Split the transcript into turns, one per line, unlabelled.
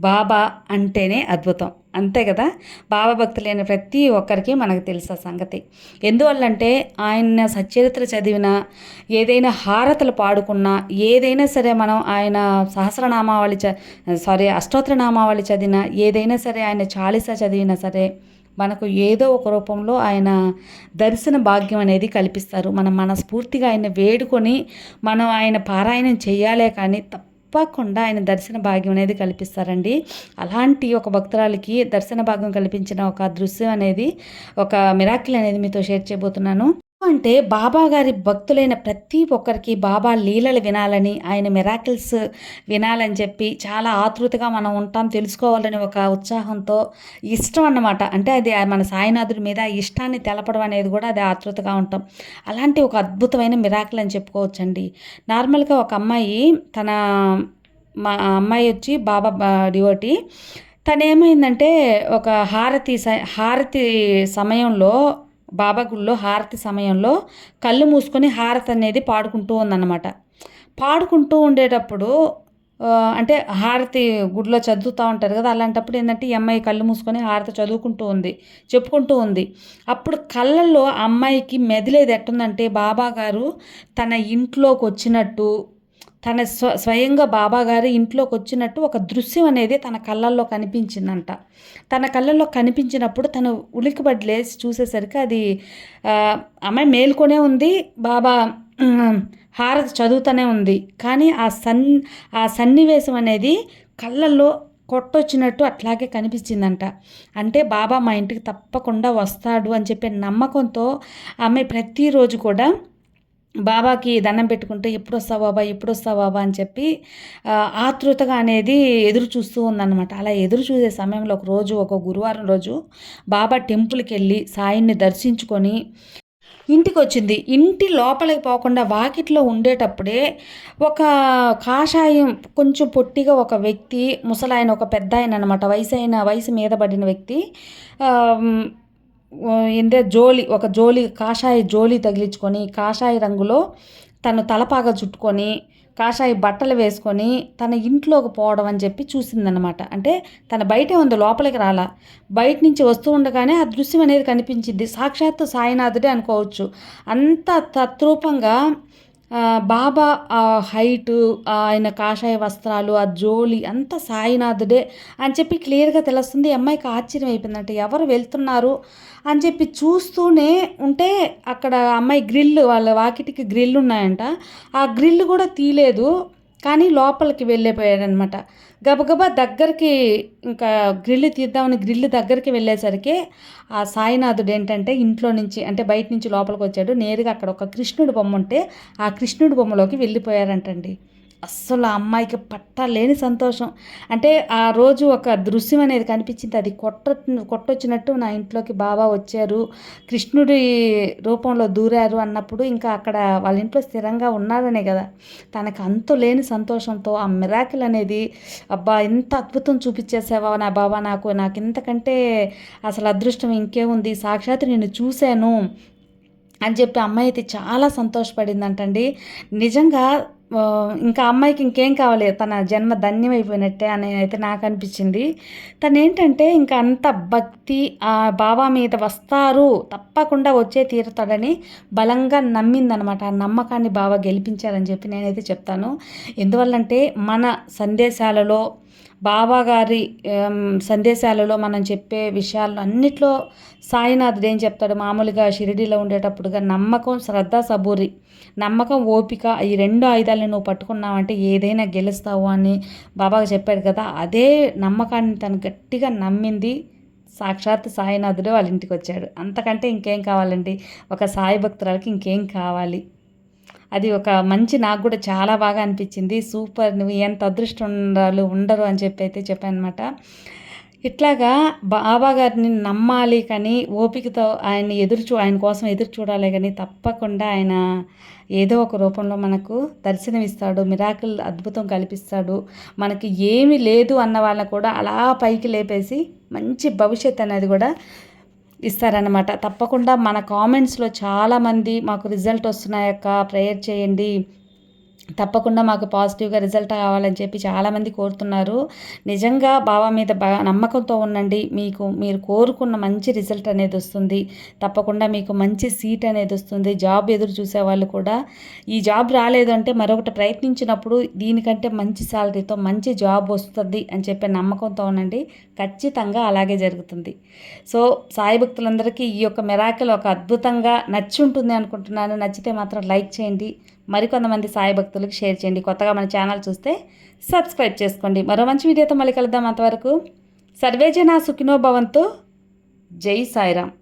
బాబా అంటేనే అద్భుతం. అంతే కదా? బాబా భక్తులైన ప్రతి ఒక్కరికి మనకు తెలుసు ఆ సంగతి. ఎందువల్లంటే ఆయన సచరిత్ర చదివిన ఏదైనా హారతలు పాడుకున్నా ఏదైనా సరే మనం ఆయన సహస్రనామావళి చ సారీ అష్టోత్తర నామావళి చదివిన ఏదైనా సరే ఆయన చాలీసా చదివినా సరే మనకు ఏదో ఒక రూపంలో ఆయన దర్శన భాగ్యం అనేది కల్పిస్తారు. మనం మనస్ఫూర్తిగా ఆయన వేడుకొని మనం ఆయన పారాయణం చేయాలే కానీ తప్పకుండా ఆయన దర్శన భాగ్యం అనేది కల్పిస్తారండి. అలాంటి ఒక భక్తురాలికి దర్శన భాగ్యం కల్పించిన ఒక దృశ్యం అనేది ఒక మిరాకిల్ అనేది మీతో షేర్ చేయబోతున్నాను. అంటే బాబా గారి భక్తులైన ప్రతి ఒక్కరికి బాబా లీలలు వినాలని ఆయన మిరాకిల్స్ వినాలని చెప్పి చాలా ఆతృతగా మనం ఉంటాం తెలుసుకోవాలని ఒక ఉత్సాహంతో ఇష్టం అన్నమాట. అంటే అది మన సాయినాథుడి మీద ఇష్టాన్ని తెలపడం అనేది కూడా అది ఆతృతగా ఉంటాం. అలాంటి ఒక అద్భుతమైన మిరాకిల్ అని చెప్పుకోవచ్చండి. నార్మల్గా ఒక అమ్మాయి తన మా అమ్మాయి వచ్చి బాబా డివోటి తను ఏమైందంటే ఒక హారతి హారతి సమయంలో బాబా గుళ్ళో హారతి సమయంలో కళ్ళు మూసుకొని హారతి అనేది పాడుకుంటూ ఉందన్నమాట. పాడుకుంటూ ఉండేటప్పుడు అంటే హారతి గుడిలో చదువుతూ ఉంటారు కదా అలాంటప్పుడు ఏంటంటే ఈ అమ్మాయి కళ్ళు మూసుకొని హారతి చదువుకుంటూ ఉంది చెప్పుకుంటూ ఉంది. అప్పుడు కళ్ళల్లో అమ్మాయికి మెదిలేది ఎట్టుందంటే బాబా గారు తన ఇంట్లోకి వచ్చినట్టు తన స్వ స్వయంగా బాబా గారి ఇంట్లోకి వచ్చినట్టు ఒక దృశ్యం అనేది తన కళ్ళల్లో కనిపించిందంట. తన కళ్ళల్లో కనిపించినప్పుడు తను ఉలికిపడి లేచి చూసేసరికి అది అమ్మాయి మేల్కొనే ఉంది బాబా హారతి చదువుతూనే ఉంది. కానీ ఆ సన్ ఆ సన్నివేశం అనేది కళ్ళల్లో కొట్టొచ్చినట్టు అట్లాగే కనిపించిందంట. అంటే బాబా మా ఇంటికి తప్పకుండా వస్తాడు అని చెప్పే నమ్మకంతో ఆమె ప్రతిరోజు కూడా బాబాకి దండం పెట్టుకుంటే ఎప్పుడు వస్తావు బాబా ఎప్పుడు వస్తావు బాబా అని చెప్పి ఆతృతగా అనేది ఎదురు చూస్తూ ఉందన్నమాట. అలా ఎదురు చూసే సమయంలో ఒక రోజు ఒక గురువారం రోజు బాబా టెంపుల్కి వెళ్ళి సాయిని దర్శించుకొని ఇంటికి వచ్చింది ఇంటి లోపలికి పోకుండా వాకిట్లో ఉండేటప్పుడే ఒక కాషాయం కొంచెం పొట్టిగా ఒక వ్యక్తి ముసలాయన ఒక పెద్ద ఆయన అనమాట వయసు అయిన వయసు మీద పడిన వ్యక్తి ఏంటే జోలి ఒక జోలి కాషాయ జోలి తగిలించుకొని కాషాయ రంగులో తను తలపాగ చుట్టుకొని కాషాయ బట్టలు వేసుకొని తన ఇంట్లోకి పోవడం అని చెప్పి చూసిందనమాట అంటే తన బయటే ఉంది లోపలికి రాలా. బయట నుంచి వస్తూ ఉండగానే ఆ దృశ్యం అనేది కనిపించింది. సాక్షాత్తు సాయినాథుడే అనుకోవచ్చు. అంత తత్రూపంగా బాబా ఆ హైటు ఆయన కాషాయ వస్త్రాలు ఆ జోలి అంతా సాయినాథుడే అని చెప్పి క్లియర్గా తెలుస్తుంది. అమ్మాయికి ఆశ్చర్యం అయిపోయిందంటే ఎవరు వెళ్తున్నారు? అని చెప్పి చూస్తూనే ఉంటే అక్కడ అమ్మాయి గ్రిల్ వాళ్ళ వాకిటికి గ్రిల్ ఉన్నాయంట. ఆ గ్రిల్ కూడా తీయలేదు. కానీ లోపలికి వెళ్ళిపోయాడనమాట. గబగబా దగ్గరికి ఇంకా గ్రిల్ తీద్దామని గ్రిల్ దగ్గరికి వెళ్ళేసరికి ఆ సాయినాథుడు ఏంటంటే ఇంట్లో నుంచి అంటే బయట నుంచి లోపలికి వచ్చాడు. నేరుగా అక్కడ ఒక కృష్ణుడు బొమ్మ ఉంటే ఆ కృష్ణుడి బొమ్మలోకి వెళ్ళిపోయారంటండి. అస్సలు ఆ అమ్మాయికి పట్టలేని సంతోషం. అంటే ఆ రోజు ఒక దృశ్యం అనేది కనిపించింది. అది కొట్ట కొట్టొచ్చినట్టు నా ఇంట్లోకి బాబా వచ్చారు. కృష్ణుడి రూపంలో దూరారు అన్నప్పుడు ఇంకా అక్కడ వాళ్ళ ఇంట్లో స్థిరంగా ఉన్నారనే కదా. తనకు అంతు లేని సంతోషంతో ఆ మిరాకిల్ అనేది అబ్బా ఎంత అద్భుతం చూపించేసావా నా బాబా నాకు. నాకు ఇంతకంటే అసలు అదృష్టం ఇంకేముంది సాక్షాత్ నేను చూశాను అని చెప్పి అమ్మాయి అయితే చాలా సంతోషపడిందంటండి. నిజంగా ఇంకా అమ్మాయికి ఇంకేం కావాలి? తన జన్మ ధన్యమైపోయినట్టే అని అయితే నాకు అనిపించింది. తను ఏంటంటే ఇంకా అంత భక్తి ఆ బాబా మీద వస్తారు తప్పకుండా వచ్చే తీరుతాడని బలంగా నమ్మిందనమాట. ఆ నమ్మకాన్ని బాబా గెలిపించారని చెప్పి నేనైతే చెప్తాను. ఎందువల్లంటే మన సందేశాలలో బాబాగారి సందేశాలలో మనం చెప్పే విషయాలు అన్నిట్లో సాయినాథుడు ఏం చెప్తాడు? మామూలుగా షిరిడీలో ఉండేటప్పుడుగా నమ్మకం శ్రద్ధ సబూరి నమ్మకం ఓపిక ఈ రెండు ఆయుధాలను నువ్వు పట్టుకున్నావంటే ఏదైనా గెలుస్తావు అని బాబాగా చెప్పాడు కదా అదే నమ్మకాన్ని తను గట్టిగా నమ్మింది సాక్షాత్ సాయినాథుడే వాళ్ళ ఇంటికి వచ్చాడు. అంతకంటే ఇంకేం కావాలండి? ఒక సాయి భక్తురాలకి ఇంకేం కావాలి? అది ఒక మంచి నాకు కూడా చాలా బాగా అనిపించింది. సూపర్ నువ్వు ఎంత అదృష్టం ఉండరు అని చెప్పి అయితే చెప్పాను అనమాట ఇట్లాగా బాబా గారిని నమ్మాలి కానీ ఓపికతో ఆయన్ని ఎదురు చూ ఆయన కోసం ఎదురు చూడాలి కానీ తప్పకుండా ఆయన ఏదో ఒక రూపంలో మనకు దర్శనమిస్తాడు మిరాకిల్ అద్భుతం కల్పిస్తాడు. మనకి ఏమీ లేదు అన్న వాళ్ళని కూడా అలా పైకి లేపేసి మంచి భవిష్యత్ అనేది కూడా ఇస్తారనమాట తప్పకుండా మన కామెంట్స్లో చాలామంది మాకు రిజల్ట్ వస్తున్నాయక్క. ప్రేయర్ చేయండి. తప్పకుండా మాకు పాజిటివ్గా రిజల్ట్ కావాలని చెప్పి చాలామంది కోరుతున్నారు. నిజంగా బావ మీద బాగా నమ్మకంతో ఉండండి. మీకు మీరు కోరుకున్న మంచి రిజల్ట్ అనేది వస్తుంది. తప్పకుండా మీకు మంచి సీట్ అనేది వస్తుంది. జాబ్ ఎదురు చూసే వాళ్ళు కూడా. ఈ జాబ్ రాలేదు అంటే మరొకటి ప్రయత్నించినప్పుడు దీనికంటే మంచి శాలరీతో మంచి జాబ్ వస్తుంది అని చెప్పే నమ్మకంతో ఉండండి. ఖచ్చితంగా అలాగే జరుగుతుంది. సో సాయి భక్తులందరికీ ఈ యొక్క మెరాకిల్ ఒక అద్భుతంగా నచ్చి ఉంటుంది అనుకుంటున్నాను. నచ్చితే మాత్రం లైక్ చేయండి. మరికొంతమంది సాయి భక్తులకు షేర్ చేయండి. కొత్తగా మన ఛానల్ చూస్తే సబ్స్క్రైబ్ చేసుకోండి. మరో మంచి వీడియోతో మళ్ళీ కలుద్దాం అంతవరకు. సర్వేజన సుఖినోభవంతో జై సాయిరామ్.